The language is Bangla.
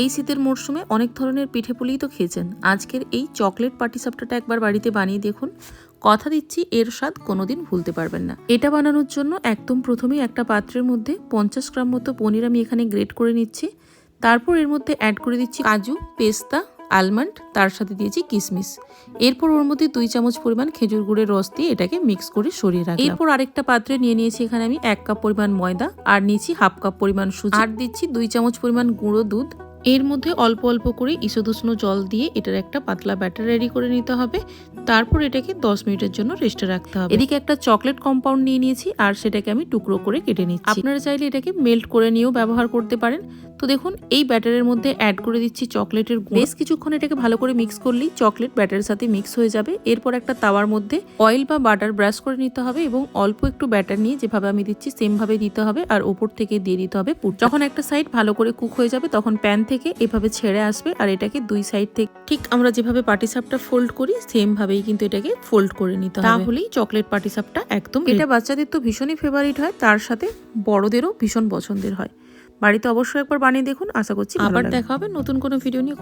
এই শীতের মরশুমে অনেক ধরনের পিঠে পুলিই তো খেয়েছেন। আজকের এই চকলেট পাটিসাপটাটা একবার বাড়িতে বানিয়ে দেখুন। কথা দিচ্ছি, এর স্বাদ কোনোদিন ভুলতে পারবেন না। এটা বানানোর জন্য একদম প্রথমেই একটা পাত্রের মধ্যে পঞ্চাশ গ্রাম মতো পনির আমি এখানে গ্রেট করে নিচ্ছি। তারপর এর মধ্যে অ্যাড করে দিচ্ছি কাজু, পেস্তা আলমন্ড তার সাথে দিয়েছি কিশমিশ এরপর ওর মধ্যে দুই চামচ পরিমাণ খেজুর গুড়ের রস দিয়ে এটাকে মিক্স করে সরিয়ে রাখি এরপর আরেকটা পাত্রে নিয়ে নিয়েছি এখানে আমি এক কাপ পরিমাণ ময়দা আর নিয়েছি হাফ কাপ পরিমাণ সুজি। আর দিচ্ছি দুই চামচ পরিমাণ গুঁড়ো দুধ এর মধ্যে অল্প অল্প করে ইসোদুষ্ণ জল দিয়ে এটার একটা পাতলা ব্যাটার রেডি করে নিতে হবে। তারপর এটাকে দশ মিনিটের জন্য রেস্টে রাখতে হবে। এদিকে একটা চকলেট কম্পাউন্ড নিয়ে নিয়েছি আর সেটাকে আমি টুকরো করে কেটে নিচ্ছি। আপনারা চাইলে এটাকে মেল্ট করে নিয়েও ব্যবহার করতে পারেন। তো দেখুন এই ব্যাটারের মধ্যে অ্যাড করে দিচ্ছি চকলেটের বেশ কিছুক্ষণ এটাকে ভালো করে মিক্স করলেই চকলেট ব্যাটারের সাথে মিক্স হয়ে যাবে। এরপর একটা তাওয়ার মধ্যে অয়েল বা বাটার ব্রাশ করে নিতে হবে এবং অল্প একটু ব্যাটার নিয়ে যেভাবে আমি দিচ্ছি সেমভাবে দিতে হবে আর ওপর থেকে দিয়ে দিতে হবে পুর যখন একটা সাইড ভালো করে কুক হয়ে যাবে তখন প্যান থেকে এভাবে ছেড়ে আসবে আর এটাকে দুই সাইড থেকে ঠিক আমরা যেভাবে পাটিসাপটা ফোল্ড করি সেম ভাবেই কিন্তু এটাকে ফোল্ড করে নিতে হবে। তাহলেই চকলেট পাটিসাপটা একদম এটা বাচ্চাদের তো ভীষণই ফেভারিট হয় তার সাথে বড়দেরও ভীষণ পছন্দের হয়। বাড়িতে অবশ্যই একবার বানিয়ে দেখুন আশা করছি আবার দেখা হবে নতুন কোনো ভিডিও নিয়ে।